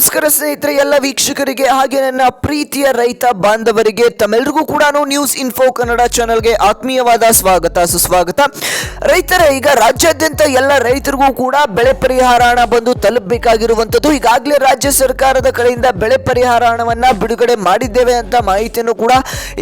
ನಮಸ್ಕಾರ ಸ್ನೇಹಿತರೆ, ಎಲ್ಲ ವೀಕ್ಷಕರಿಗೆ ಹಾಗೆ ನನ್ನ ಪ್ರೀತಿಯ ರೈತ ಬಾಂಧವರಿಗೆ ತಮ್ಮೆಲ್ಲರಿಗೂ ಕೂಡ ನ್ಯೂಸ್ ಇನ್ಫೋ ಕನ್ನಡ ಚಾನೆಲ್ಗೆ ಆತ್ಮೀಯವಾದ ಸ್ವಾಗತ, ಸುಸ್ವಾಗತ. ರೈತರ, ಈಗ ರಾಜ್ಯಾದ್ಯಂತ ಎಲ್ಲ ರೈತರಿಗೂ ಕೂಡ ಬೆಳೆ ಪರಿಹಾರ ಹಣ ಬಂದು ತಲುಪಬೇಕಾಗಿರುವಂಥದ್ದು. ಈಗಾಗಲೇ ರಾಜ್ಯ ಸರ್ಕಾರದ ಕಡೆಯಿಂದ ಬೆಳೆ ಪರಿಹಾರ ಹಣವನ್ನ ಬಿಡುಗಡೆ ಮಾಡಿದ್ದೇವೆ ಅಂತ ಮಾಹಿತಿಯನ್ನು ಕೂಡ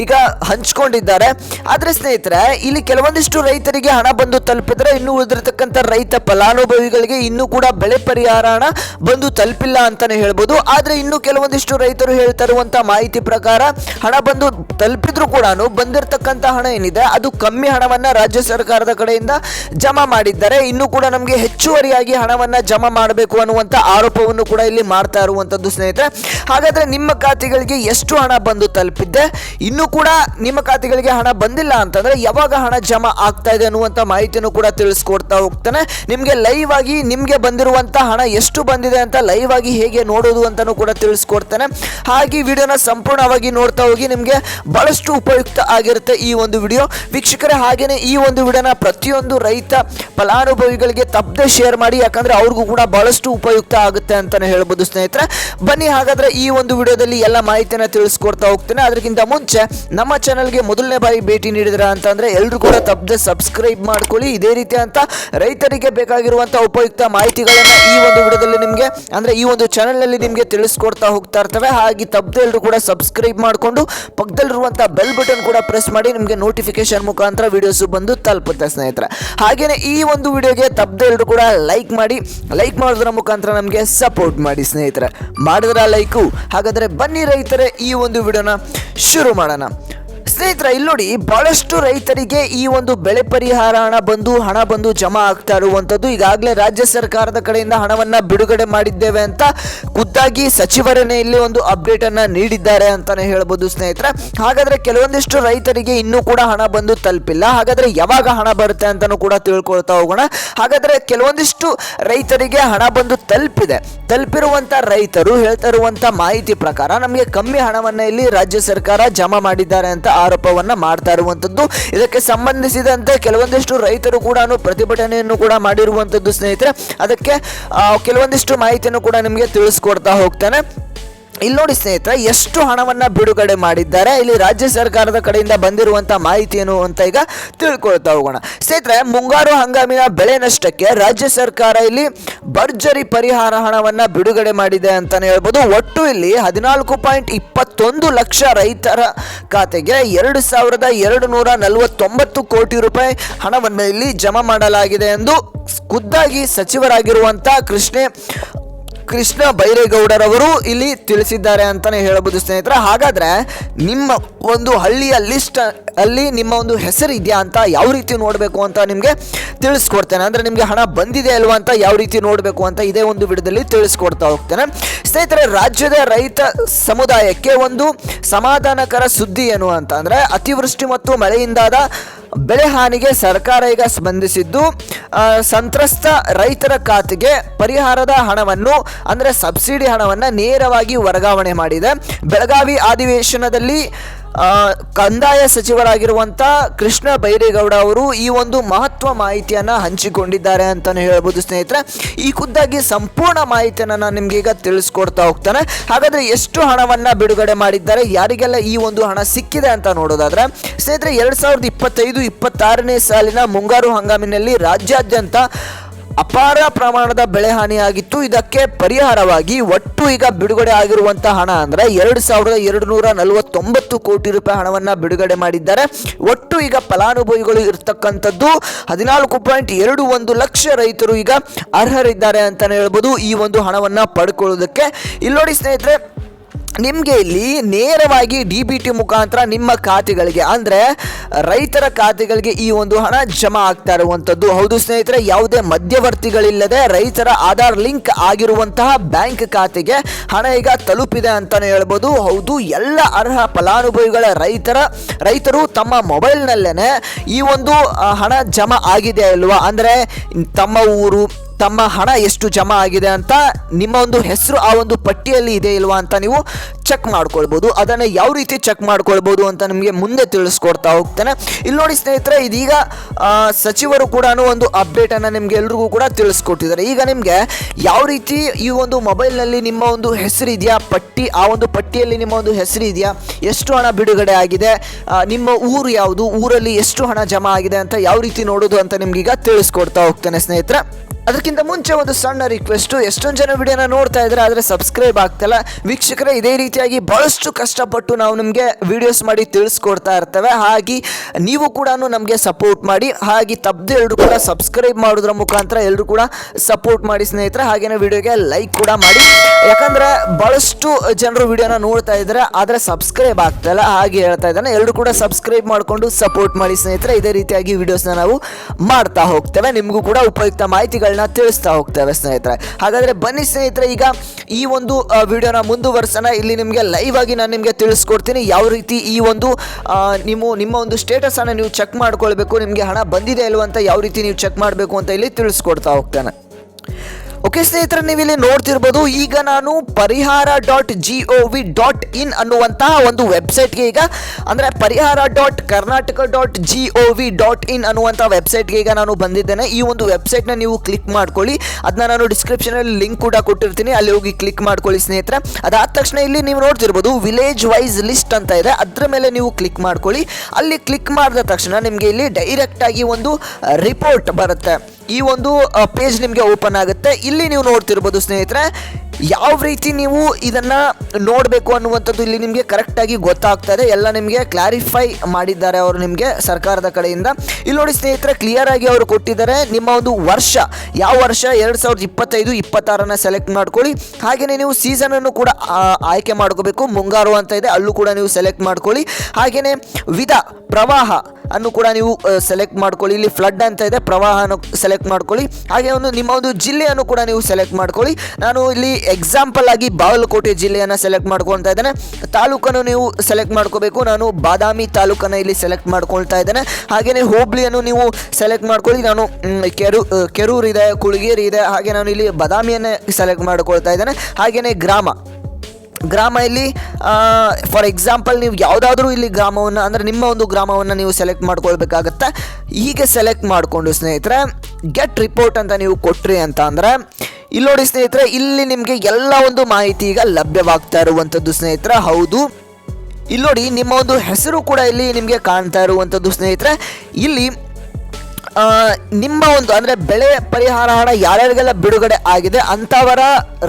ಈಗ ಹಂಚಿಕೊಂಡಿದ್ದಾರೆ. ಆದರೆ ಸ್ನೇಹಿತರೆ, ಇಲ್ಲಿ ಕೆಲವೊಂದಿಷ್ಟು ರೈತರಿಗೆ ಹಣ ಬಂದು ತಲುಪಿದ್ರೆ ಇನ್ನು ಉಳಿದಿರತಕ್ಕಂಥ ರೈತ ಫಲಾನುಭವಿಗಳಿಗೆ ಇನ್ನೂ ಕೂಡ ಬೆಳೆ ಪರಿಹಾರ ಹಣ ಬಂದು ತಲುಪಿಲ್ಲ ಅಂತಾನೆ ಹೇಳ್ಬೋದು. ಆದರೆ ಇನ್ನು ಕೆಲವೊಂದಿಷ್ಟು ರೈತರು ಹೇಳ್ತಾ ಇರುವಂತ ಮಾಹಿತಿ ಪ್ರಕಾರ ಹಣ ಬಂದು ತಲುಪಿದ್ರು ಕೂಡ ಬಂದಿರತಕ್ಕಂತ ಹಣ ಏನಿದೆ, ಅದು ಕಮ್ಮಿ ಹಣವನ್ನ ರಾಜ್ಯ ಸರ್ಕಾರದ ಕಡೆಯಿಂದ ಜಮಾ ಮಾಡಿದ್ದಾರೆ. ಇನ್ನು ಕೂಡ ನಮಗೆ ಹೆಚ್ಚುವರಿಯಾಗಿ ಹಣವನ್ನ ಜಮಾ ಮಾಡಬೇಕು ಅನ್ನುವಂತ ಆರೋಪವನ್ನು ಕೂಡ ಇಲ್ಲಿ ಮಾಡ್ತಾ ಇರುವಂತದ್ದು ಸ್ನೇಹಿತರೆ. ಹಾಗಾದ್ರೆ ನಿಮ್ಮ ಖಾತೆಗಳಿಗೆ ಎಷ್ಟು ಹಣ ಬಂದು ತಲುಪಿದ್ದೆ? ಇನ್ನು ಕೂಡ ನಿಮ್ಮ ಖಾತೆಗಳಿಗೆ ಹಣ ಬಂದಿಲ್ಲ ಅಂತಂದ್ರೆ ಯಾವಾಗ ಹಣ ಜಮಾ ಆಗ್ತಾ ಇದೆ ಅನ್ನುವಂತ ಮಾಹಿತಿಯನ್ನು ಕೂಡ ತಿಳಿಸ್ಕೊಡ್ತಾ ಹೋಗ್ತಾನೆ. ನಿಮಗೆ ಲೈವ್ ಆಗಿ ನಿಮಗೆ ಬಂದಿರುವಂತ ಹಣ ಎಷ್ಟು ಬಂದಿದೆ ಅಂತ ಲೈವ್ ಆಗಿ ಹೇಗೆ ನೋಡೋದು ಅಂತಲೂ ಕೂಡ ತಿಳಿಸ್ಕೊಡ್ತೇನೆ. ಹಾಗೆ ವಿಡಿಯೋನ ಸಂಪೂರ್ಣವಾಗಿ ನೋಡ್ತಾ ಹೋಗಿ ನಿಮಗೆ ಬಹಳಷ್ಟು ಉಪಯುಕ್ತ ಆಗಿರುತ್ತೆ ಈ ಒಂದು ವಿಡಿಯೋ. ವೀಕ್ಷಕರೇ, ಹಾಗೇನೆ ಈ ಒಂದು ವಿಡಿಯೋನ ಪ್ರತಿಯೊಂದು ರೈತ ಫಲಾನುಭವಿಗಳಿಗೆ ತಪ್ಪದೆ ಶೇರ್ ಮಾಡಿ, ಯಾಕಂದ್ರೆ ಅವ್ರಿಗೂ ಕೂಡ ಬಹಳಷ್ಟು ಉಪಯುಕ್ತ ಆಗುತ್ತೆ ಅಂತಾನೆ ಹೇಳ್ಬೋದು ಸ್ನೇಹಿತರೆ. ಬನ್ನಿ, ಹಾಗಾದ್ರೆ ಈ ಒಂದು ವಿಡಿಯೋದಲ್ಲಿ ಎಲ್ಲ ಮಾಹಿತಿಯನ್ನು ತಿಳಿಸ್ಕೊಡ್ತಾ ಹೋಗ್ತೇನೆ. ಅದಕ್ಕಿಂತ ಮುಂಚೆ ನಮ್ಮ ಚಾನಲ್ಗೆ ಮೊದಲನೇ ಬಾರಿ ಭೇಟಿ ನೀಡಿದ್ರ ಅಂತಂದರೆ ಎಲ್ಲರೂ ಕೂಡ ತಪ್ಪದೆ ಸಬ್ಸ್ಕ್ರೈಬ್ ಮಾಡ್ಕೊಳ್ಳಿ. ಇದೇ ರೀತಿ ಅಂತ ರೈತರಿಗೆ ಬೇಕಾಗಿರುವಂತ ಉಪಯುಕ್ತ ಮಾಹಿತಿಗಳನ್ನು ಈ ಒಂದು ವಿಡಿಯೋದಲ್ಲಿ ನಿಮಗೆ, ಅಂದ್ರೆ ಈ ಒಂದು ಚಾನೆಲ್ ನಲ್ಲಿ ನಿಮಗೆ ತಿಳಿಸ್ಕೊಡ್ತಾ ಹೋಗ್ತಾ ಇರ್ತವೆ. ಹಾಗೆ ತಪ್ಪದೆ ಎಲ್ಲರೂ ಕೂಡ ಸಬ್ಸ್ಕ್ರೈಬ್ ಮಾಡಿಕೊಂಡು ಪಕ್ಕದಲ್ಲಿರುವಂಥ ಬೆಲ್ ಬಟನ್ ಕೂಡ ಪ್ರೆಸ್ ಮಾಡಿ ನಿಮಗೆ ನೋಟಿಫಿಕೇಶನ್ ಮುಖಾಂತರ ವಿಡಿಯೋಸ್ ಬಂದು ತಲುಪುತ್ತೆ ಸ್ನೇಹಿತರೆ. ಹಾಗೆಯೇ ಈ ಒಂದು ವಿಡಿಯೋಗೆ ತಪ್ಪದೆ ಎಲ್ಲರೂ ಕೂಡ ಲೈಕ್ ಮಾಡಿ ಲೈಕ್ ಮಾಡೋದ್ರ ಮುಖಾಂತರ ನಮಗೆ ಸಪೋರ್ಟ್ ಮಾಡಿ ಸ್ನೇಹಿತರೆ. ಮಾಡಿದ್ರ ಲೈಕು ಹಾಗಾದರೆ ಬನ್ನಿ ರೈತರೆ ಈ ಒಂದು ವಿಡಿಯೋನ ಶುರು ಮಾಡೋಣ. ಸ್ನೇಹಿತರೆ, ಇಲ್ಲಿ ನೋಡಿ, ಬಹಳಷ್ಟು ರೈತರಿಗೆ ಈ ಒಂದು ಬೆಳೆ ಪರಿಹಾರ ಹಣ ಬಂದು ಹಣ ಬಂದು ಜಮಾ ಆಗ್ತಾ ಇರುವಂತದ್ದು ಈಗಾಗಲೇ ರಾಜ್ಯ ಸರ್ಕಾರದ ಕಡೆಯಿಂದ ಹಣವನ್ನ ಬಿಡುಗಡೆ ಮಾಡಿದ್ದೇವೆ ಅಂತ ಖುದ್ದಾಗಿ ಸಚಿವರನ್ನೇ ಇಲ್ಲಿ ಒಂದು ಅಪ್ಡೇಟ್ ಅನ್ನ ನೀಡಿದ್ದಾರೆ ಅಂತಾನೆ ಹೇಳ್ಬೋದು ಸ್ನೇಹಿತರೆ. ಹಾಗಾದ್ರೆ ಕೆಲವೊಂದಿಷ್ಟು ರೈತರಿಗೆ ಇನ್ನೂ ಕೂಡ ಹಣ ಬಂದು ತಲುಪಿಲ್ಲ. ಹಾಗಾದ್ರೆ ಯಾವಾಗ ಹಣ ಬರುತ್ತೆ ಅಂತಾನೂ ಕೂಡ ತಿಳ್ಕೊಳ್ತಾ ಹೋಗೋಣ. ಹಾಗಾದ್ರೆ ಕೆಲವೊಂದಿಷ್ಟು ರೈತರಿಗೆ ಹಣ ಬಂದು ತಲುಪಿದೆ. ತಲುಪಿರುವಂತ ರೈತರು ಹೇಳ್ತಾ ಇರುವಂತ ಮಾಹಿತಿ ಪ್ರಕಾರ ನಮಗೆ ಕಮ್ಮಿ ಹಣವನ್ನ ಇಲ್ಲಿ ರಾಜ್ಯ ಸರ್ಕಾರ ಜಮಾ ಮಾಡಿದ್ದಾರೆ ಅಂತ ಆರೋಪವನ್ನ ಮಾಡ್ತಾ ಇರುವಂತದ್ದು. ಇದಕ್ಕೆ ಸಂಬಂಧಿಸಿದಂತೆ ಕೆಲವೊಂದಿಷ್ಟು ರೈತರು ಕೂಡ ಪ್ರತಿಭಟನೆಯನ್ನು ಕೂಡ ಮಾಡಿರುವಂತದ್ದು ಸ್ನೇಹಿತರೆ. ಅದಕ್ಕೆ ಕೆಲವೊಂದಿಷ್ಟು ಮಾಹಿತಿಯನ್ನು ಕೂಡ ನಿಮಗೆ ತಿಳಿಸ್ಕೊಡ್ತಾ ಹೋಗ್ತಾನೆ. ಇಲ್ಲಿ ನೋಡಿ ಸ್ನೇಹಿತರೆ, ಎಷ್ಟು ಹಣವನ್ನ ಬಿಡುಗಡೆ ಮಾಡಿದ್ದಾರೆ, ಇಲ್ಲಿ ರಾಜ್ಯ ಸರ್ಕಾರದ ಕಡೆಯಿಂದ ಬಂದಿರುವಂತ ಮಾಹಿತಿ ಏನು ಅಂತ ಈಗ ತಿಳ್ಕೊಳ್ತಾ ಹೋಗೋಣ. ಸ್ನೇಹಿತರೆ, ಮುಂಗಾರು ಹಂಗಾಮಿನ ಬೆಳೆ ನಷ್ಟಕ್ಕೆ ರಾಜ್ಯ ಸರ್ಕಾರ ಇಲ್ಲಿ ಭರ್ಜರಿ ಪರಿಹಾರ ಹಣವನ್ನ ಬಿಡುಗಡೆ ಮಾಡಿದೆ ಅಂತಾನೆ ಹೇಳ್ಬೋದು. ಒಟ್ಟು ಇಲ್ಲಿ ಹದಿನಾಲ್ಕು ಪಾಯಿಂಟ್ ಇಪ್ಪತ್ತೊಂದು ಲಕ್ಷ ರೈತರ ಖಾತೆಗೆ ಎರಡು ಸಾವಿರದ ಎರಡು ನೂರ ನಲವತ್ತೊಂಬತ್ತು ಕೋಟಿ ರೂಪಾಯಿ ಹಣವನ್ನು ಇಲ್ಲಿ ಜಮಾ ಮಾಡಲಾಗಿದೆ ಎಂದು ಖುದ್ದಾಗಿ ಸಚಿವರಾಗಿರುವಂತ ಕೃಷ್ಣೆ ಕೃಷ್ಣ ಬೈರೇಗೌಡರವರು ಇಲ್ಲಿ ತಿಳಿಸಿದ್ದಾರೆ ಅಂತಲೇ ಹೇಳಬಹುದು ಸ್ನೇಹಿತರೆ. ಹಾಗಾದರೆ ನಿಮ್ಮ ಒಂದು ಹಳ್ಳಿಯ ಲಿಸ್ಟ್ ಅಲ್ಲಿ ನಿಮ್ಮ ಒಂದು ಹೆಸರು ಇದೆಯಾ ಅಂತ ಯಾವ ರೀತಿ ನೋಡಬೇಕು ಅಂತ ನಿಮಗೆ ತಿಳಿಸ್ಕೊಡ್ತೇನೆ. ಅಂದರೆ ನಿಮಗೆ ಹಣ ಬಂದಿದೆ ಅಲ್ವಾ ಅಂತ ಯಾವ ರೀತಿ ನೋಡಬೇಕು ಅಂತ ಇದೇ ಒಂದು ವಿಡಿಯೋದಲ್ಲಿ ತಿಳಿಸ್ಕೊಡ್ತಾ ಹೋಗ್ತೇನೆ. ಸ್ನೇಹಿತರೆ, ರಾಜ್ಯದ ರೈತ ಸಮುದಾಯಕ್ಕೆ ಒಂದು ಸಮಾಧಾನಕರ ಸುದ್ದಿ ಏನು ಅಂತ ಅಂದರೆ, ಅತಿವೃಷ್ಟಿ ಮತ್ತು ಮಳೆಯಿಂದಾದ ಬೆಳೆ ಹಾನಿಗೆ ಸರ್ಕಾರ ಈಗ ಸ್ಪಂದಿಸಿದ್ದು ಸಂತ್ರಸ್ತ ರೈತರ ಖಾತೆಗೆ ಪರಿಹಾರದ ಹಣವನ್ನು, ಅಂದರೆ ಸಬ್ಸಿಡಿ ಹಣವನ್ನು ನೇರವಾಗಿ ವರ್ಗಾವಣೆ ಮಾಡಿದೆ. ಬೆಳಗಾವಿ ಅಧಿವೇಶನದಲ್ಲಿ ಕಂದಾಯ ಸಚಿವರಾಗಿರುವಂಥ ಕೃಷ್ಣ ಬೈರೇಗೌಡ ಅವರು ಈ ಒಂದು ಮಹತ್ವ ಮಾಹಿತಿಯನ್ನು ಹಂಚಿಕೊಂಡಿದ್ದಾರೆ ಅಂತಲೇ ಹೇಳ್ಬೋದು ಸ್ನೇಹಿತರೆ. ಈ ಖುದ್ದಾಗಿ ಸಂಪೂರ್ಣ ಮಾಹಿತಿಯನ್ನು ನಾನು ನಿಮಗೀಗ ತಿಳಿಸ್ಕೊಡ್ತಾ ಹೋಗ್ತಾನೆ. ಹಾಗಾದರೆ ಎಷ್ಟು ಹಣವನ್ನು ಬಿಡುಗಡೆ ಮಾಡಿದ್ದಾರೆ, ಯಾರಿಗೆಲ್ಲ ಈ ಒಂದು ಹಣ ಸಿಕ್ಕಿದೆ ಅಂತ ನೋಡೋದಾದರೆ, ಸ್ನೇಹಿತರೆ, ಎರಡು ಸಾವಿರದ ಇಪ್ಪತ್ತೈದು ಇಪ್ಪತ್ತಾರನೇ ಸಾಲಿನ ಮುಂಗಾರು ಹಂಗಾಮಿನಲ್ಲಿ ರಾಜ್ಯಾದ್ಯಂತ ಅಪಾರ ಪ್ರಮಾಣದ ಬೆಳೆ ಹಾನಿಯಾಗಿತ್ತು. ಇದಕ್ಕೆ ಪರಿಹಾರವಾಗಿ ಒಟ್ಟು ಈಗ ಬಿಡುಗಡೆ ಆಗಿರುವಂತಹ ಹಣ ಅಂದ್ರೆ ಎರಡು ಸಾವಿರದ ಎರಡು ನೂರ ನಲವತ್ತೊಂಬತ್ತು ಕೋಟಿ ರೂಪಾಯಿ ಹಣವನ್ನ ಬಿಡುಗಡೆ ಮಾಡಿದ್ದಾರೆ. ಒಟ್ಟು ಈಗ ಫಲಾನುಭವಿಗಳು ಇರತಕ್ಕಂಥದ್ದು ಹದಿನಾಲ್ಕು ಪಾಯಿಂಟ್ ಎರಡು ಒಂದು ಲಕ್ಷ ರೈತರು ಈಗ ಅರ್ಹರಿದ್ದಾರೆ ಅಂತಾನೆ ಹೇಳ್ಬೋದು. ಈ ಒಂದು ಹಣವನ್ನ ಪಡ್ಕೊಳ್ಳೋದಕ್ಕೆ. ಇಲ್ಲಿ ನೋಡಿ ಸ್ನೇಹಿತರೆ ನಿಮಗೆ ಇಲ್ಲಿ ನೇರವಾಗಿ ಡಿ ಬಿ ಟಿ ಮುಖಾಂತರ ನಿಮ್ಮ ಖಾತೆಗಳಿಗೆ, ಅಂದರೆ ರೈತರ ಖಾತೆಗಳಿಗೆ ಈ ಒಂದು ಹಣ ಜಮಾ ಆಗ್ತಾ ಇರುವಂಥದ್ದು ಹೌದು ಸ್ನೇಹಿತರೆ, ಯಾವುದೇ ಮಧ್ಯವರ್ತಿಗಳಿಲ್ಲದೆ ರೈತರ ಆಧಾರ್ ಲಿಂಕ್ ಆಗಿರುವಂತಹ ಬ್ಯಾಂಕ್ ಖಾತೆಗೆ ಹಣ ಈಗ ತಲುಪಿದೆ ಅಂತಲೇ ಹೇಳ್ಬೋದು. ಹೌದು, ಎಲ್ಲ ಅರ್ಹ ಫಲಾನುಭವಿಗಳ ರೈತರ, ರೈತರು ತಮ್ಮ ಮೊಬೈಲ್ನಲ್ಲೇ ಈ ಒಂದು ಹಣ ಜಮಾ ಆಗಿದೆ ಅಲ್ವಾ? ಅಂದರೆ ತಮ್ಮ ಊರು ತಮ್ಮ ಹಣ ಎಷ್ಟು ಜಮಾ ಆಗಿದೆ ಅಂತ ನಿಮ್ಮ ಒಂದು ಹೆಸರು ಆ ಒಂದು ಪಟ್ಟಿಯಲ್ಲಿ ಇದೆ ಇಲ್ವಾ ಅಂತ ನೀವು ಚೆಕ್ ಮಾಡ್ಕೊಳ್ಬೋದು. ಅದನ್ನು ಯಾವ ರೀತಿ ಚೆಕ್ ಮಾಡ್ಕೊಳ್ಬೋದು ಅಂತ ನಿಮಗೆ ಮುಂದೆ ತಿಳಿಸ್ಕೊಡ್ತಾ ಹೋಗ್ತೇನೆ. ಇಲ್ಲಿ ನೋಡಿ ಸ್ನೇಹಿತರೆ, ಇದೀಗ ಸಚಿವರು ಕೂಡ ಒಂದು ಅಪ್ಡೇಟನ್ನು ನಿಮಗೆ ಎಲ್ರಿಗೂ ಕೂಡ ತಿಳಿಸ್ಕೊಟ್ಟಿದ್ದಾರೆ. ಈಗ ನಿಮಗೆ ಯಾವ ರೀತಿ ಈ ಒಂದು ಮೊಬೈಲ್ನಲ್ಲಿ ನಿಮ್ಮ ಒಂದು ಹೆಸರು ಇದೆಯಾ, ಪಟ್ಟಿ, ಆ ಒಂದು ಪಟ್ಟಿಯಲ್ಲಿ ನಿಮ್ಮ ಒಂದು ಹೆಸರು ಇದೆಯಾ, ಎಷ್ಟು ಹಣ ಬಿಡುಗಡೆ ಆಗಿದೆ ನಿಮ್ಮ ಊರು ಯಾವುದು, ಊರಲ್ಲಿ ಎಷ್ಟು ಹಣ ಜಮಾ ಆಗಿದೆ ಅಂತ ಯಾವ ರೀತಿ ನೋಡೋದು ಅಂತ ನಿಮ್ಗೀಗ ತಿಳಿಸ್ಕೊಡ್ತಾ ಹೋಗ್ತೇನೆ ಸ್ನೇಹಿತರೆ. ಅದಕ್ಕಿಂತ ಮುಂಚೆ ಒಂದು ಸಣ್ಣ ರಿಕ್ವೆಸ್ಟು ಎಷ್ಟೊಂದು ಜನ ವಿಡಿಯೋನ ನೋಡ್ತಾ ಇದ್ದಾರೆ, ಆದರೆ ಸಬ್ಸ್ಕ್ರೈಬ್ ಆಗ್ತಿಲ್ಲ. ವೀಕ್ಷಕರೇ, ಇದೇ ರೀತಿಯಾಗಿ ಬಹಳಷ್ಟು ಕಷ್ಟಪಟ್ಟು ನಾವು ನಿಮಗೆ ವಿಡಿಯೋಸ್ ಮಾಡಿ ತಿಳಿಸ್ಕೊಡ್ತಾ ಇರ್ತೇವೆ. ಹಾಗೆ ನೀವು ಕೂಡ ನಮಗೆ ಸಪೋರ್ಟ್ ಮಾಡಿ, ಹಾಗೆ ತಪ್ಪದೆ ಎಲ್ಲರೂ ಕೂಡ ಸಬ್ಸ್ಕ್ರೈಬ್ ಮಾಡೋದ್ರ ಮುಖಾಂತರ ಎಲ್ಲರೂ ಕೂಡ ಸಪೋರ್ಟ್ ಮಾಡಿ ಸ್ನೇಹಿತರೆ, ಹಾಗೇನೆ ವಿಡಿಯೋಗೆ ಲೈಕ್ ಕೂಡ ಮಾಡಿ. ಯಾಕಂದ್ರೆ ಬಹಳಷ್ಟು ಜನರು ವಿಡಿಯೋನ ನೋಡ್ತಾ ಇದ್ದಾರೆ, ಆದರೆ ಸಬ್ಸ್ಕ್ರೈಬ್ ಆಗ್ತಾಯಿಲ್ಲ ಹಾಗೆ ಹೇಳ್ತಾ ಇದ್ದಾನೆ ಎಲ್ಲರೂ ಕೂಡ ಸಬ್ಸ್ಕ್ರೈಬ್ ಮಾಡಿಕೊಂಡು ಸಪೋರ್ಟ್ ಮಾಡಿ ಸ್ನೇಹಿತರೆ, ಇದೇ ರೀತಿಯಾಗಿ ವಿಡಿಯೋಸ್ನ ನಾವು ಮಾಡ್ತಾ ಹೋಗ್ತೇವೆ. ನಿಮಗೂ ಕೂಡ ಉಪಯುಕ್ತ ಮಾಹಿತಿಗಳನ್ನ ತಿಳಿಸ್ತಾ ಹೋಗ್ತೇವೆ, ಸ್ನೇಹಿತರೆ. ಹಾಗಾದ್ರೆ ಬನ್ನಿ ಸ್ನೇಹಿತರೆ, ಈಗ ಈ ಒಂದು ವಿಡಿಯೋನ ಮುಂದುವರ್ಸೋಣ. ಇಲ್ಲಿ ನಿಮಗೆ ಲೈವ್ ಆಗಿ ನಾನು ನಿಮಗೆ ತಿಳಿಸ್ಕೊಡ್ತೀನಿ. ಯಾವ ರೀತಿ ಈ ಒಂದು ನಿಮ್ಮ ನಿಮ್ಮ ಒಂದು ಸ್ಟೇಟಸ್ ಅನ್ನು ನೀವು ಚೆಕ್ ಮಾಡ್ಕೊಳ್ಬೇಕು, ನಿಮಗೆ ಹಣ ಬಂದಿದೆ ಇಲ್ವಂತ ಯಾವ ರೀತಿ ನೀವು ಚೆಕ್ ಮಾಡಬೇಕು ಅಂತ ಇಲ್ಲಿ ತಿಳಿಸ್ಕೊಡ್ತಾ ಹೋಗ್ತೇನೆ. ಓಕೆ ಸ್ನೇಹಿತರೆ ನೀವು ಇಲ್ಲಿ ನೋಡ್ತಿರ್ಬೋದು, ಈಗ ನಾನು Parihara dot G O V dot in ಅನ್ನುವಂತಹ ಒಂದು ವೆಬ್ಸೈಟ್ಗೆ ಈಗ, ಅಂದರೆ Parihara dot Karnataka dot G O V dot in ಅನ್ನುವಂಥ ವೆಬ್ಸೈಟ್ಗೆ ಈಗ ನಾನು ಬಂದಿದ್ದೇನೆ. ಈ ಒಂದು ವೆಬ್ಸೈಟ್ನ ನೀವು ಕ್ಲಿಕ್ ಮಾಡ್ಕೊಳ್ಳಿ. ಅದನ್ನ ನಾನು ಡಿಸ್ಕ್ರಿಪ್ಷನಲ್ಲಿ ಲಿಂಕ್ ಕೂಡ ಕೊಟ್ಟಿರ್ತೀನಿ. ಅಲ್ಲಿ ಹೋಗಿ ಕ್ಲಿಕ್ ಮಾಡ್ಕೊಳ್ಳಿ ಸ್ನೇಹಿತರೆ. ಅದಾದ ತಕ್ಷಣ ಇಲ್ಲಿ ನೀವು ನೋಡ್ತಿರ್ಬೋದು, ವಿಲೇಜ್ ವೈಸ್ ಲಿಸ್ಟ್ ಅಂತ ಇದೆ. ಅದರ ಮೇಲೆ ನೀವು ಕ್ಲಿಕ್ ಮಾಡ್ಕೊಳ್ಳಿ. ಅಲ್ಲಿ ಕ್ಲಿಕ್ ಮಾಡಿದ ತಕ್ಷಣ ನಿಮಗೆ ಇಲ್ಲಿ ಡೈರೆಕ್ಟ್ ಆಗಿ ಒಂದು ರಿಪೋರ್ಟ್ ಬರುತ್ತೆ. ಈ ಒಂದು ಪೇಜ್ ನಿಮಗೆ ಓಪನ್ ಆಗುತ್ತೆ. ಇಲ್ಲಿ ನೀವು ನೋಡ್ತಿರ್ಬೋದು ಸ್ನೇಹಿತರೆ, ಯಾವ ರೀತಿ ನೀವು ಇದನ್ನು ನೋಡಬೇಕು ಅನ್ನುವಂಥದ್ದು ಇಲ್ಲಿ ನಿಮಗೆ ಕರೆಕ್ಟಾಗಿ ಗೊತ್ತಾಗ್ತಾ ಇದೆ. ಎಲ್ಲ ನಿಮಗೆ ಕ್ಲಾರಿಫೈ ಮಾಡಿದ್ದಾರೆ ಅವರು ನಿಮಗೆ ಸರ್ಕಾರದ ಕಡೆಯಿಂದ. ಇಲ್ಲಿ ನೋಡಿ ಸ್ನೇಹಿತರೆ ಕ್ಲಿಯರ್ ಆಗಿ ಅವರು ಕೊಟ್ಟಿದ್ದಾರೆ. ನಿಮ್ಮ ಒಂದು ವರ್ಷ, ಯಾವ ವರ್ಷ? ಎರಡು ಸಾವಿರದ ಇಪ್ಪತ್ತೈದು, ಇಪ್ಪತ್ತಾರನ್ನು ಸೆಲೆಕ್ಟ್ ಮಾಡ್ಕೊಳ್ಳಿ. ಹಾಗೆಯೇ ನೀವು ಸೀಸನನ್ನು ಕೂಡ ಆಯ್ಕೆ ಮಾಡ್ಕೋಬೇಕು. ಮುಂಗಾರು ಅಂತ ಇದೆ, ಅಲ್ಲೂ ಕೂಡ ನೀವು ಸೆಲೆಕ್ಟ್ ಮಾಡ್ಕೊಳ್ಳಿ. ಹಾಗೆಯೇ ವಿಧ, ಪ್ರವಾಹ ಅನ್ನು ಕೂಡ ನೀವು ಸೆಲೆಕ್ಟ್ ಮಾಡ್ಕೊಳ್ಳಿ. ಇಲ್ಲಿ ಫ್ಲಡ್ ಅಂತ ಇದೆ, ಪ್ರವಾಹನ ಸೆಲೆಕ್ಟ್ ಮಾಡ್ಕೊಳ್ಳಿ. ಹಾಗೆ ಒಂದು ನಿಮ್ಮ ಒಂದು ಜಿಲ್ಲೆಯನ್ನು ಕೂಡ ನೀವು ಸೆಲೆಕ್ಟ್ ಮಾಡ್ಕೊಳ್ಳಿ. ನಾನು ಇಲ್ಲಿ ಎಕ್ಸಾಂಪಲ್ ಆಗಿ ಬಾಗಲಕೋಟೆ ಜಿಲ್ಲೆಯನ್ನು ಸೆಲೆಕ್ಟ್ ಮಾಡ್ಕೊಳ್ತಾ ಇದ್ದೇನೆ. ತಾಲೂಕನ್ನು ನೀವು ಸೆಲೆಕ್ಟ್ ಮಾಡ್ಕೋಬೇಕು. ನಾನು ಬಾದಾಮಿ ತಾಲೂಕನ್ನು ಇಲ್ಲಿ ಸೆಲೆಕ್ಟ್ ಮಾಡ್ಕೊಳ್ತಾ ಇದ್ದೇನೆ. ಹಾಗೆಯೇ ಹೋಬಳಿಯನ್ನು ನೀವು ಸೆಲೆಕ್ಟ್ ಮಾಡ್ಕೊಳ್ಳಿ. ನಾನು ಕೆರು ಕೆರೂರು ಇದೆ, ಕುಳಗೇರಿ ಇದೆ. ಹಾಗೆ ನಾನು ಇಲ್ಲಿ ಬಾದಾಮಿಯನ್ನೇ ಸೆಲೆಕ್ಟ್ ಮಾಡ್ಕೊಳ್ತಾ ಇದ್ದೇನೆ. ಹಾಗೆಯೇ ಗ್ರಾಮ. ಗ್ರಾಮ ಇಲ್ಲಿ ಫಾರ್ ಎಕ್ಸಾಂಪಲ್ ನೀವು ಯಾವುದಾದ್ರೂ ಇಲ್ಲಿ ಗ್ರಾಮವನ್ನು, ಅಂದರೆ ನಿಮ್ಮ ಒಂದು ಗ್ರಾಮವನ್ನು ನೀವು ಸೆಲೆಕ್ಟ್ ಮಾಡ್ಕೊಳ್ಬೇಕಾಗತ್ತೆ. ಹೀಗೆ ಸೆಲೆಕ್ಟ್ ಮಾಡಿಕೊಂಡು ಸ್ನೇಹಿತರೆ ಗೆಟ್ ರಿಪೋರ್ಟ್ ಅಂತ ನೀವು ಕೊಟ್ರಿ ಅಂತ ಅಂದರೆ ಇಲ್ಲಿ ನೋಡಿ ಸ್ನೇಹಿತರೆ, ಇಲ್ಲಿ ನಿಮಗೆ ಎಲ್ಲ ಒಂದು ಮಾಹಿತಿ ಈಗ ಲಭ್ಯವಾಗ್ತಾ ಇರುವಂಥದ್ದು ಸ್ನೇಹಿತರೆ, ಹೌದು. ಇಲ್ಲಿ ನೋಡಿ, ನಿಮ್ಮ ಒಂದು ಹೆಸರು ಕೂಡ ಇಲ್ಲಿ ನಿಮಗೆ ಕಾಣ್ತಾ ಇರುವಂಥದ್ದು ಸ್ನೇಹಿತರೆ, ಇಲ್ಲಿ ನಿಮ್ಮ ಒಂದು, ಅಂದರೆ ಬೆಳೆ ಪರಿಹಾರ ಹಣ ಯಾರ್ಯಾರಿಗೆಲ್ಲ ಬಿಡುಗಡೆ ಆಗಿದೆ ಅಂಥವರ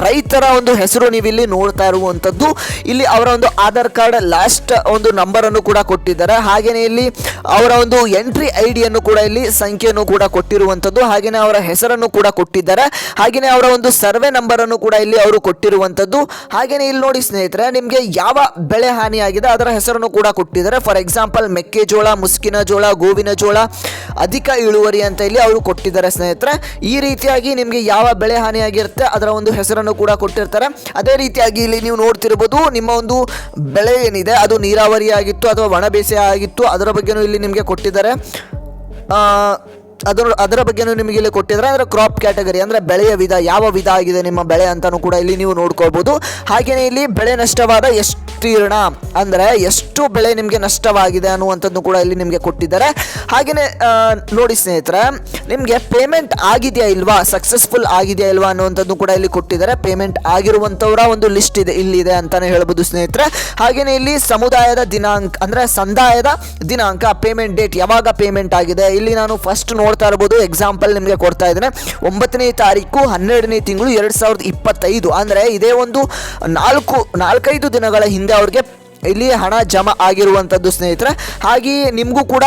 ರೈತರ ಒಂದು ಹೆಸರು ನೀವು ಇಲ್ಲಿ ನೋಡ್ತಾ ಇರುವಂಥದ್ದು ಇಲ್ಲಿ ಅವರ ಒಂದು ಆಧಾರ್ ಕಾರ್ಡ್ ಲಾಸ್ಟ್ ಒಂದು ನಂಬರನ್ನು ಕೂಡ ಕೊಟ್ಟಿದ್ದಾರೆ. ಹಾಗೆಯೇ ಇಲ್ಲಿ ಅವರ ಒಂದು ಎಂಟ್ರಿ ಐಡಿಯನ್ನು ಡಿಯನ್ನು ಕೂಡ ಇಲ್ಲಿ ಸಂಖ್ಯೆಯನ್ನು ಕೂಡ ಕೊಟ್ಟಿರುವಂಥದ್ದು ಹಾಗೆಯೇ ಅವರ ಹೆಸರನ್ನು ಕೂಡ ಕೊಟ್ಟಿದ್ದಾರೆ. ಹಾಗೆಯೇ ಅವರ ಒಂದು ಸರ್ವೆ ನಂಬರನ್ನು ಕೂಡ ಇಲ್ಲಿ ಅವರು ಕೊಟ್ಟಿರುವಂಥದ್ದು ಹಾಗೆಯೇ ಇಲ್ಲಿ ನೋಡಿ ಸ್ನೇಹಿತರೆ, ನಿಮಗೆ ಯಾವ ಬೆಳೆ ಹಾನಿಯಾಗಿದೆ ಅದರ ಹೆಸರನ್ನು ಕೂಡ ಕೊಟ್ಟಿದ್ದಾರೆ. ಫಾರ್ ಎಕ್ಸಾಂಪಲ್ ಮೆಕ್ಕೆಜೋಳ, ಮುಸ್ಕಿನ ಜೋಳ, ಗೋವಿನ ಜೋಳ, ಅಧಿಕ ಇಳುವರಿ ಅಂತ ಇಲ್ಲಿ ಅವರು ಕೊಟ್ಟಿದ್ದಾರೆ ಸ್ನೇಹಿತರೆ. ಈ ರೀತಿಯಾಗಿ ನಿಮಗೆ ಯಾವ ಬೆಳೆ ಹಾನಿಯಾಗಿರುತ್ತೆ ಅದರ ಒಂದು ಹೆಸರನ್ನು ಕೂಡ ಕೊಟ್ಟಿರ್ತಾರೆ. ಅದೇ ರೀತಿಯಾಗಿ ಇಲ್ಲಿ ನೀವು ನೋಡ್ತಿರ್ಬೋದು, ನಿಮ್ಮ ಒಂದು ಬೆಳೆ ಏನಿದೆ, ಅದು ನೀರಾವರಿ ಆಗಿತ್ತು ಅಥವಾ ಒಣ ಬೇಸಾಯ ಆಗಿತ್ತು, ಅದರ ಬಗ್ಗೆನೂ ಇಲ್ಲಿ ನಿಮಗೆ ಕೊಟ್ಟಿದ್ದಾರೆ. ಅದರ ಅದರ ಬಗ್ಗೆನೂ ನಿಮಗೆ ಇಲ್ಲಿ ಕೊಟ್ಟಿದ್ದಾರೆ. ಅಂದರೆ ಕ್ರಾಪ್ ಕ್ಯಾಟಗರಿ ಅಂದರೆ ಬೆಳೆಯ ವಿಧ, ಯಾವ ವಿಧ ಆಗಿದೆ ನಿಮ್ಮ ಬೆಳೆ ಅಂತಲೂ ಕೂಡ ಇಲ್ಲಿ ನೀವು ನೋಡ್ಕೊಳ್ಬೋದು. ಹಾಗೆಯೇ ಇಲ್ಲಿ ಬೆಳೆ ನಷ್ಟವಾದ ಎಷ್ಟೀರ್ಣ ಅಂದರೆ ಎಷ್ಟು ಬೆಳೆ ನಿಮಗೆ ನಷ್ಟವಾಗಿದೆ ಅನ್ನುವಂಥದ್ದು ಕೂಡ ಇಲ್ಲಿ ನಿಮಗೆ ಕೊಟ್ಟಿದ್ದಾರೆ. ಹಾಗೆಯೇ ನೋಡಿ ಸ್ನೇಹಿತರೆ, ನಿಮಗೆ ಪೇಮೆಂಟ್ ಆಗಿದೆಯಾ ಇಲ್ವಾ? ಸಕ್ಸಸ್ಫುಲ್ ಆಗಿದೆಯಾ ಇಲ್ವಾ ಅನ್ನುವಂಥದ್ದು ಕೂಡ ಇಲ್ಲಿ ಕೊಟ್ಟಿದ್ದಾರೆ. ಪೇಮೆಂಟ್ ಆಗಿರುವಂಥವರ ಒಂದು ಲಿಸ್ಟ್ ಇದೆ, ಇಲ್ಲಿದೆ ಅಂತಲೇ ಹೇಳ್ಬೋದು ಸ್ನೇಹಿತರೆ. ಹಾಗೆಯೇ ಇಲ್ಲಿ ಸಮುದಾಯದ ದಿನಾಂಕ, ಅಂದರೆ ಸಂದಾಯದ ದಿನಾಂಕ ಪೇಮೆಂಟ್ ಡೇಟ್ ಯಾವಾಗ ಪೇಮೆಂಟ್ ಆಗಿದೆ? ಇಲ್ಲಿ ನಾನು ಫಸ್ಟ್ ನೋಡ್ತಾ ಇರ್ಬೋದು ಎಕ್ಸಾಂಪಲ್ ನಿಮಗೆ ಕೊಡ್ತಾ ಇದ್ದೇನೆ. ಒಂಬತ್ತನೇ ತಾರೀಕು, ಹನ್ನೆರಡನೇ ತಿಂಗಳು, ಎರಡು ಸಾವಿರದ ಇಪ್ಪತ್ತೈದು. ಅಂದರೆ ಇದೇ ಒಂದು ನಾಲ್ಕು, ನಾಲ್ಕೈದು ದಿನಗಳ ಹಿಂದೆ ಅವ್ರಿಗೆ ಇಲ್ಲಿ ಹಣ ಜಮಾ ಆಗಿರುವಂಥದ್ದು ಸ್ನೇಹಿತರೆ. ಹಾಗೆಯೇ ನಿಮಗೂ ಕೂಡ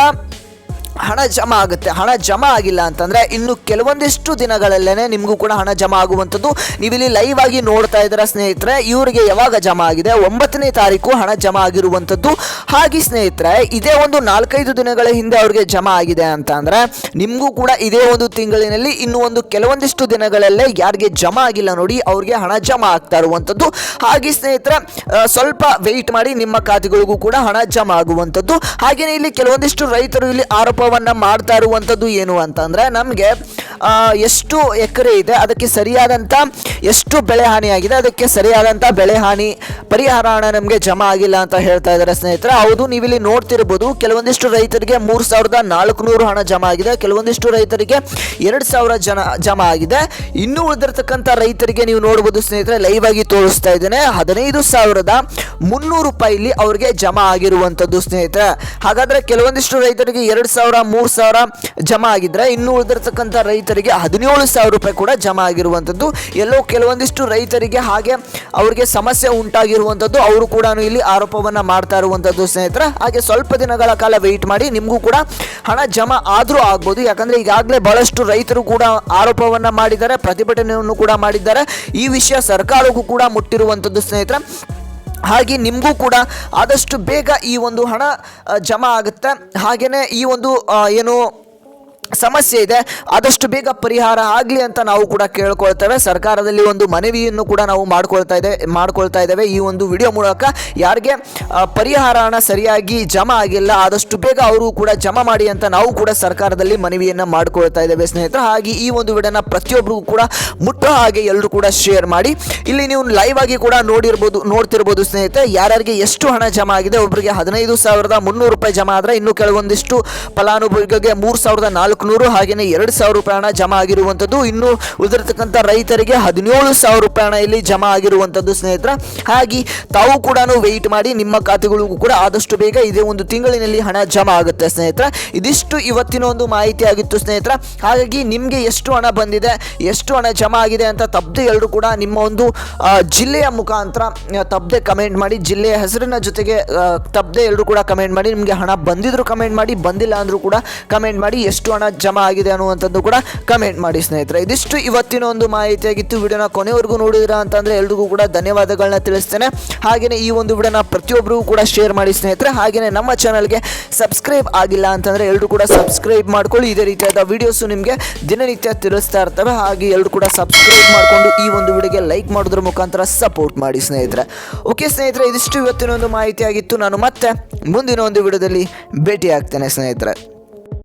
ಹಣ ಜಮಾ ಆಗುತ್ತೆ. ಹಣ ಜಮಾ ಆಗಿಲ್ಲ ಅಂತಂದರೆ ಇನ್ನು ಕೆಲವೊಂದಿಷ್ಟು ದಿನಗಳಲ್ಲೇ ನಿಮಗೂ ಕೂಡ ಹಣ ಜಮಾ ಆಗುವಂಥದ್ದು. ನೀವಿಲ್ಲಿ ಲೈವ್ ಆಗಿ ನೋಡ್ತಾ ಇದ್ದೀರಾ ಸ್ನೇಹಿತರೆ, ಇವರಿಗೆ ಯಾವಾಗ ಜಮಾ ಆಗಿದೆ? ಒಂಬತ್ತನೇ ತಾರೀಕು ಹಣ ಜಮಾ ಆಗಿರುವಂಥದ್ದು. ಹಾಗೆ ಸ್ನೇಹಿತರೆ, ಇದೇ ಒಂದು ನಾಲ್ಕೈದು ದಿನಗಳ ಹಿಂದೆ ಅವ್ರಿಗೆ ಜಮಾ ಆಗಿದೆ ಅಂತ ಅಂದರೆ ನಿಮಗೂ ಕೂಡ ಇದೇ ಒಂದು ತಿಂಗಳಿನಲ್ಲಿ ಇನ್ನು ಒಂದು ಕೆಲವೊಂದಿಷ್ಟು ದಿನಗಳಲ್ಲೇ ಯಾರಿಗೆ ಜಮಾ ಆಗಿಲ್ಲ ನೋಡಿ ಅವ್ರಿಗೆ ಹಣ ಜಮಾ ಆಗ್ತಾ ಇರುವಂಥದ್ದು. ಹಾಗೆ ಸ್ನೇಹಿತರೆ ಸ್ವಲ್ಪ ವೆಯ್ಟ್ ಮಾಡಿ ನಿಮ್ಮ ಖಾತೆಗಳಿಗೂ ಕೂಡ ಹಣ ಜಮಾ ಆಗುವಂಥದ್ದು. ಹಾಗೆಯೇ ಇಲ್ಲಿ ಕೆಲವೊಂದಿಷ್ಟು ರೈತರು ಇಲ್ಲಿ ಆರೋಪವನ್ನ ಮಾಡ್ತಾ ಇರುವಂಥದ್ದು ಏನು ಅಂತಂದ್ರೆ ನಮಗೆ ಎಷ್ಟು ಎಕರೆ ಇದೆ, ಅದಕ್ಕೆ ಸರಿಯಾದಂಥ ಎಷ್ಟು ಬೆಳೆ ಹಾನಿಯಾಗಿದೆ, ಅದಕ್ಕೆ ಸರಿಯಾದಂಥ ಬೆಳೆ ಹಾನಿ ಪರಿಹಾರ ಹಣ ನಮಗೆ ಜಮಾ ಆಗಿಲ್ಲ ಅಂತ ಹೇಳ್ತಾ ಇದ್ದಾರೆ ಸ್ನೇಹಿತರೆ. ಹೌದು, ನೀವಿಲ್ಲಿ ನೋಡ್ತಿರ್ಬೋದು, ಕೆಲವೊಂದಿಷ್ಟು ರೈತರಿಗೆ ಮೂರು ಸಾವಿರದ ನಾಲ್ಕುನೂರು ಹಣ ಜಮಾ ಆಗಿದೆ, ಕೆಲವೊಂದಿಷ್ಟು ರೈತರಿಗೆ ಎರಡು ಸಾವಿರ ಜನ ಜಮಾ ಆಗಿದೆ. ಇನ್ನೂ ಉಳಿದಿರ್ತಕ್ಕಂಥ ರೈತರಿಗೆ ನೀವು ನೋಡ್ಬೋದು ಸ್ನೇಹಿತರೆ ಲೈವ್ ಆಗಿ ತೋರಿಸ್ತಾ ಇದ್ದೇನೆ, ಹದಿನೈದು ಸಾವಿರದ ಮುನ್ನೂರು ರೂಪಾಯಿಲಿ ಅವ್ರಿಗೆ ಜಮಾ ಆಗಿರುವಂಥದ್ದು ಸ್ನೇಹಿತರೆ. ಹಾಗಾದರೆ ಕೆಲವೊಂದಿಷ್ಟು ರೈತರಿಗೆ ಎರಡು ಸಾವಿರ ಮೂರು ಸಾವಿರ ಜಮಾ ಆಗಿದ್ರೆ ಇನ್ನು ಉಳಿದಿರ್ತಕ್ಕಂಥ ರೈತರಿಗೆ ಹದಿನೇಳು ಸಾವಿರ ರೂಪಾಯಿ ಕೂಡ ಜಮಾ ಆಗಿರುವಂಥದ್ದು. ಎಲ್ಲೋ ಕೆಲವೊಂದಿಷ್ಟು ರೈತರಿಗೆ ಹಾಗೆ ಅವರಿಗೆ ಸಮಸ್ಯೆ ಉಂಟಾಗಿರುವಂಥದ್ದು. ಅವರು ಕೂಡ ಇಲ್ಲಿ ಆರೋಪವನ್ನು ಮಾಡ್ತಾ ಇರುವಂಥದ್ದು ಸ್ನೇಹಿತರ. ಹಾಗೆ ಸ್ವಲ್ಪ ದಿನಗಳ ಕಾಲ ವೆಯ್ಟ್ ಮಾಡಿ ನಿಮಗೂ ಕೂಡ ಹಣ ಜಮಾ ಆದರೂ ಆಗ್ಬೋದು. ಯಾಕಂದರೆ ಈಗಾಗಲೇ ಬಹಳಷ್ಟು ರೈತರು ಕೂಡ ಆರೋಪವನ್ನು ಮಾಡಿದ್ದಾರೆ, ಪ್ರತಿಭಟನೆಯನ್ನು ಕೂಡ ಮಾಡಿದ್ದಾರೆ. ಈ ವಿಷಯ ಸರ್ಕಾರಕ್ಕೂ ಕೂಡ ಮುಟ್ಟಿರುವಂಥದ್ದು ಸ್ನೇಹಿತರೆ. ಹಾಗೆ ನಿಮಗೂ ಕೂಡ ಆದಷ್ಟು ಬೇಗ ಈ ಒಂದು ಹಣ ಜಮಾ ಆಗುತ್ತೆ. ಹಾಗೆಯೇ ಈ ಒಂದು ಏನು ಸಮಸ್ಯೆ ಇದೆ, ಆದಷ್ಟು ಬೇಗ ಪರಿಹಾರ ಆಗಲಿ ಅಂತ ನಾವು ಕೂಡ ಕೇಳ್ಕೊಳ್ತೇವೆ. ಸರ್ಕಾರದಲ್ಲಿ ಒಂದು ಮನವಿಯನ್ನು ಕೂಡ ನಾವು ಮಾಡ್ಕೊಳ್ತಾ ಇದೆ, ಮಾಡ್ಕೊಳ್ತಾ ಇದ್ದೇವೆ. ಈ ಒಂದು ವಿಡಿಯೋ ಮೂಲಕ ಯಾರಿಗೆ ಪರಿಹಾರ ಹಣ ಸರಿಯಾಗಿ ಜಮಾ ಆಗಿಲ್ಲ, ಆದಷ್ಟು ಬೇಗ ಅವರು ಕೂಡ ಜಮಾ ಮಾಡಿ ಅಂತ ನಾವು ಕೂಡ ಸರ್ಕಾರದಲ್ಲಿ ಮನವಿಯನ್ನು ಮಾಡ್ಕೊಳ್ತಾ ಇದ್ದೇವೆ ಸ್ನೇಹಿತರೆ. ಹಾಗೆ ಈ ಒಂದು ವಿಡಿಯೋನ ಪ್ರತಿಯೊಬ್ಬರಿಗೂ ಕೂಡ ಮುಟ್ಟೋ ಹಾಗೆ ಎಲ್ಲರೂ ಕೂಡ ಶೇರ್ ಮಾಡಿ. ಇಲ್ಲಿ ನೀವು ಲೈವ್ ಆಗಿ ಕೂಡ ನೋಡಿರ್ಬೋದು, ನೋಡ್ತಿರ್ಬೋದು ಸ್ನೇಹಿತರೆ. ಯಾರ್ಯಾರಿಗೆ ಎಷ್ಟು ಹಣ ಜಮಾ ಆಗಿದೆ ಒಬ್ಬರಿಗೆ ಹದಿನೈದು ಸಾವಿರದ ಮುನ್ನೂರು ರೂಪಾಯಿ ಜಮಾ ಆದರೆ ಇನ್ನು ಕೆಲವೊಂದಿಷ್ಟು ಫಲಾನುಭವಿಗಳಿಗೆ ಮೂರು ಸಾವಿರದ ನಾಲ್ಕುನೂರು ಹಾಗೆಯೇ ಎರಡು ಸಾವಿರ ರೂಪಾಯಿ ಹಣ ಜಮಾ ಆಗಿರುವಂಥದ್ದು. ಇನ್ನು ಉಳಿದಿರತಕ್ಕಂಥ ರೈತರಿಗೆ ಹದಿನೇಳು ಸಾವಿರ ರೂಪಾಯಿ ಇಲ್ಲಿ ಜಮಾ ಆಗಿರುವಂಥದ್ದು ಸ್ನೇಹಿತರ. ಹಾಗೆ ತಾವು ಕೂಡ ವೆಯ್ಟ್ ಮಾಡಿ ನಿಮ್ಮ ಖಾತೆಗಳಿಗೂ ಕೂಡ ಆದಷ್ಟು ಬೇಗ ಇದೇ ಒಂದು ತಿಂಗಳಿನಲ್ಲಿ ಹಣ ಜಮಾ ಆಗುತ್ತೆ ಸ್ನೇಹಿತರ. ಇದಿಷ್ಟು ಇವತ್ತಿನ ಒಂದು ಮಾಹಿತಿ ಆಗಿತ್ತು ಸ್ನೇಹಿತರ. ಹಾಗಾಗಿ ನಿಮಗೆ ಎಷ್ಟು ಹಣ ಬಂದಿದೆ, ಎಷ್ಟು ಹಣ ಜಮಾ ಆಗಿದೆ ಅಂತ ತಪ್ಪದೆ ಎಲ್ಲರೂ ಕೂಡ ನಿಮ್ಮ ಒಂದು ಜಿಲ್ಲೆಯ ಮುಖಾಂತರ ತಬ್ದೆ ಕಮೆಂಟ್ ಮಾಡಿ, ಜಿಲ್ಲೆಯ ಹೆಸರಿನ ಜೊತೆಗೆ ತಬ್ದೆ ಎಲ್ಲರೂ ಕೂಡ ಕಮೆಂಟ್ ಮಾಡಿ, ನಿಮಗೆ ಹಣ ಬಂದಿದ್ರು ಕಮೆಂಟ್ ಮಾಡಿ, ಬಂದಿಲ್ಲ ಅಂದರೂ ಕೂಡ ಕಮೆಂಟ್ ಮಾಡಿ, ಎಷ್ಟು ಹಣ ಜಮಾ ಆಗಿದೆ ಅನ್ನುವಂಥದ್ದು ಕೂಡ ಕಮೆಂಟ್ ಮಾಡಿ ಸ್ನೇಹಿತರೆ. ಇದಿಷ್ಟು ಇವತ್ತಿನ ಒಂದು ಮಾಹಿತಿಯಾಗಿತ್ತು. ವಿಡಿಯೋನ ಕೊನೆವರೆಗೂ ನೋಡಿದಿರಾ ಅಂತಂದರೆ ಎಲ್ರಿಗೂ ಕೂಡ ಧನ್ಯವಾದಗಳನ್ನ ತಿಳಿಸ್ತೇನೆ. ಹಾಗೆಯೇ ಈ ಒಂದು ವಿಡಿಯೋನ ಪ್ರತಿಯೊಬ್ಬರಿಗೂ ಕೂಡ ಶೇರ್ ಮಾಡಿ ಸ್ನೇಹಿತರೆ. ಹಾಗೆಯೇ ನಮ್ಮ ಚಾನಲ್ಗೆ ಸಬ್ಸ್ಕ್ರೈಬ್ ಆಗಿಲ್ಲ ಅಂತಂದರೆ ಎಲ್ಲರೂ ಕೂಡ ಸಬ್ಸ್ಕ್ರೈಬ್ ಮಾಡ್ಕೊಳ್ಳಿ. ಇದೇ ರೀತಿಯಾದ ವಿಡಿಯೋಸು ನಿಮಗೆ ದಿನನಿತ್ಯ ತಿಳಿಸ್ತಾ ಇರ್ತವೆ. ಹಾಗೆ ಎಲ್ಲರೂ ಕೂಡ ಸಬ್ಸ್ಕ್ರೈಬ್ ಮಾಡಿಕೊಂಡು ಈ ಒಂದು ವಿಡಿಯೋಗೆ ಲೈಕ್ ಮಾಡೋದ್ರ ಮುಖಾಂತರ ಸಪೋರ್ಟ್ ಮಾಡಿ ಸ್ನೇಹಿತರೆ. ಓಕೆ ಸ್ನೇಹಿತರೆ, ಇದಿಷ್ಟು ಇವತ್ತಿನ ಒಂದು ಮಾಹಿತಿ ಆಗಿತ್ತು ನಾನು ಮತ್ತೆ ಮುಂದಿನ ಒಂದು ವಿಡಿಯೋದಲ್ಲಿ ಭೇಟಿ ಆಗ್ತೇನೆ ಸ್ನೇಹಿತರೆ.